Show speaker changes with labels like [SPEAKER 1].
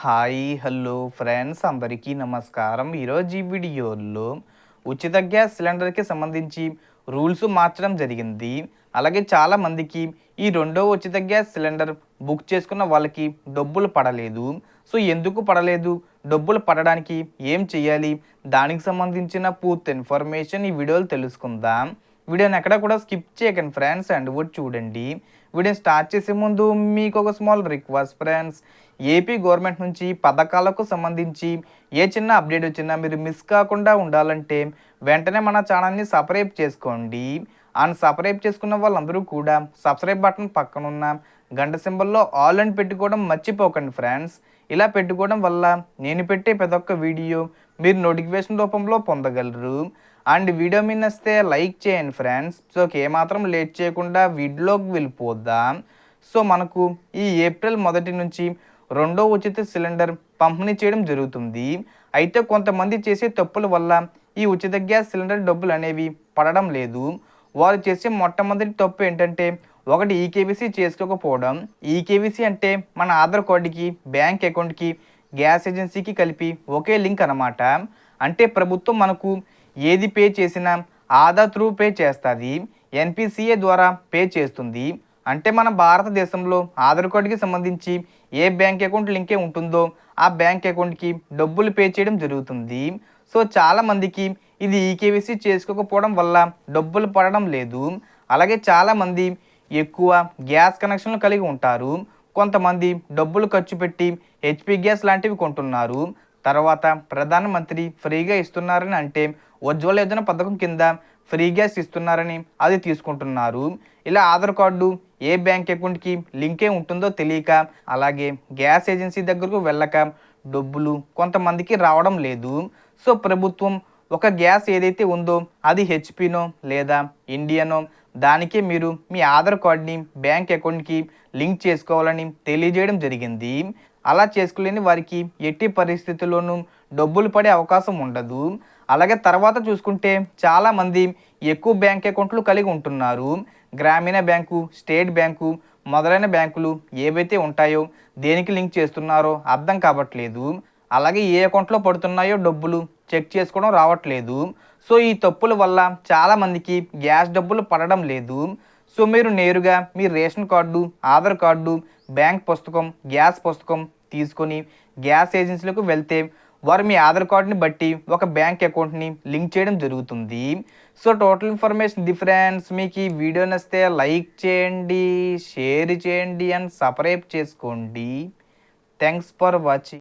[SPEAKER 1] Hi hello friends అందరికీ నమస్కారం. ఈరోజు ఈ వీడియోలో ఉచిత గ్యాస్ సిలిండర్కి సంబంధించి రూల్స్ మార్చడం జరిగింది. అలాగే చాలామందికి ఈ రెండో ఉచిత గ్యాస్ సిలిండర్ బుక్ చేసుకున్న వాళ్ళకి డబ్బులు పడలేదు. సో ఎందుకు పడలేదు? డబ్బులు పడడానికి ఏం చేయాలి? దానికి సంబంధించిన పూర్తి ఇన్ఫర్మేషన్ ఈ వీడియోలో తెలుసుకుందాం. వీడియోని ఎక్కడ కూడా స్కిప్ చేయకండి ఫ్రెండ్స్. అండ్ కూడా చూడండి. వీడియో స్టార్ట్ చేసే ముందు మీకు ఒక small request friends. AP government నుంచి పథకాలకు సంబంధించి ఏ చిన్న అప్డేట్ వచ్చినా మీరు మిస్ కాకుండా ఉండాలంటే వెంటనే మన ఛానల్ని సబ్స్క్రైబ్ చేసుకోండి. అండ్ సబ్స్క్రైబ్ చేసుకున్న వాళ్ళందరూ కూడా సబ్స్క్రైబ్ బటన్ పక్కన ఉన్న గంట సింబల్లో ఆల్ అని పెట్టుకోవడం మర్చిపోకండి ఫ్రెండ్స్. ఇలా పెట్టుకోవడం వల్ల నేను పెట్టే ప్రతి ఒక్క వీడియో మీరు నోటిఫికేషన్ రూపంలో పొందగలరు. అండ్ వీడియో మీద వస్తే లైక్ చేయండి ఫ్రెండ్స్. సో ఏమాత్రం లేట్ చేయకుండా వీడియోలోకి వెళ్ళిపోద్దాం సో మనకు ఈ ఏప్రిల్ మొదటి నుంచి రెండో ఉచిత సిలిండర్ పంపిణీ చేయడం జరుగుతుంది. అయితే కొంతమంది చేసే తప్పుల వల్ల ఈ ఉచిత గ్యాస్ సిలిండర్ డబ్బులు అనేవి పడడం లేదు. వారు చేసే మొట్టమొదటి తప్పు ఏంటంటే ఒకటి ఈకేబీసీ చేసుకోకపోవడం. ఈకేబీసీ అంటే మన ఆధార్ కార్డుకి బ్యాంక్ అకౌంట్కి గ్యాస్ ఏజెన్సీకి కలిపి ఒకే లింక్ అనమాట అంటే ప్రభుత్వం మనకు ఏది పే చేసినా ఆధార్ త్రూ పే చేస్తుంది ఎన్పిసిఏ ద్వారా పే చేస్తుంది. అంటే మన భారతదేశంలో ఆధార్ కార్డుకి సంబంధించి ఏ బ్యాంక్ అకౌంట్ లింకే ఉంటుందో ఆ బ్యాంక్ అకౌంట్కి డబ్బులు పే చేయడం జరుగుతుంది. సో చాలామందికి ఇది ఈకేవీసీ చేసుకోకపోవడం వల్ల డబ్బులు పడడం లేదు. అలాగే చాలామంది ఎక్కువ గ్యాస్ కనెక్షన్లు కలిగి ఉంటారు. కొంతమంది డబ్బులు ఖర్చు పెట్టి హెచ్పి గ్యాస్ లాంటివి కొంటున్నారు. తర్వాత ప్రధానమంత్రి ఫ్రీగా ఇస్తున్నారని అంటే ఉజ్వల యోజన పథకం కింద ఫ్రీ గ్యాస్ ఇస్తున్నారని అది తీసుకుంటున్నారు. ఇలా ఆధార్ కార్డు ఏ బ్యాంక్ అకౌంట్కి లింకే ఉంటుందో తెలియక అలాగే గ్యాస్ ఏజెన్సీ దగ్గరకు వెళ్ళక డబ్బులు కొంతమందికి రావడం లేదు. సో ప్రభుత్వం ఒక గ్యాస్ ఏదైతే ఉందో అది హెచ్పినో లేదా ఇండియనో దానికే మీరు మీ ఆధార్ కార్డ్ని బ్యాంక్ అకౌంట్కి లింక్ చేసుకోవాలని తెలియజేయడం జరిగింది. అలా చేసుకోలేని వారికి ఎట్టి పరిస్థితుల్లోనూ డబ్బులు పడే అవకాశం ఉండదు. అలాగే తర్వాత చూసుకుంటే చాలామంది ఎక్కువ బ్యాంక్ అకౌంట్లు కలిగి ఉంటున్నారు. గ్రామీణ బ్యాంకు స్టేట్ బ్యాంకు మొదలైన బ్యాంకులు ఏవైతే ఉంటాయో దేనికి లింక్ చేస్తున్నారో అర్థం కావట్లేదు. అలాగే ఏ అకౌంట్లో పడుతున్నాయో డబ్బులు చెక్ చేసుకోవడం రావట్లేదు. సో ఈ తప్పుల వల్ల చాలామందికి గ్యాస్ డబ్బులు పడడం లేదు. సో మీరు నేరుగా మీ ration card Aadhaar card bank పుస్తకం గ్యాస్ పుస్తకం తీసుకొని గ్యాస్ ఏజెన్సీలకు వెళ్తే వారు మీ ఆధార్ కార్డుని బట్టి ఒక బ్యాంక్ అకౌంట్ని లింక్ చేయడం జరుగుతుంది. సో టోటల్ ఇన్ఫర్మేషన్ డిఫరెన్స్ మీకు ఈ వీడియో నచ్చితే లైక్ చేయండి షేర్ చేయండి అండ్ సబ్స్క్రైబ్ చేసుకోండి. Thanks for watching.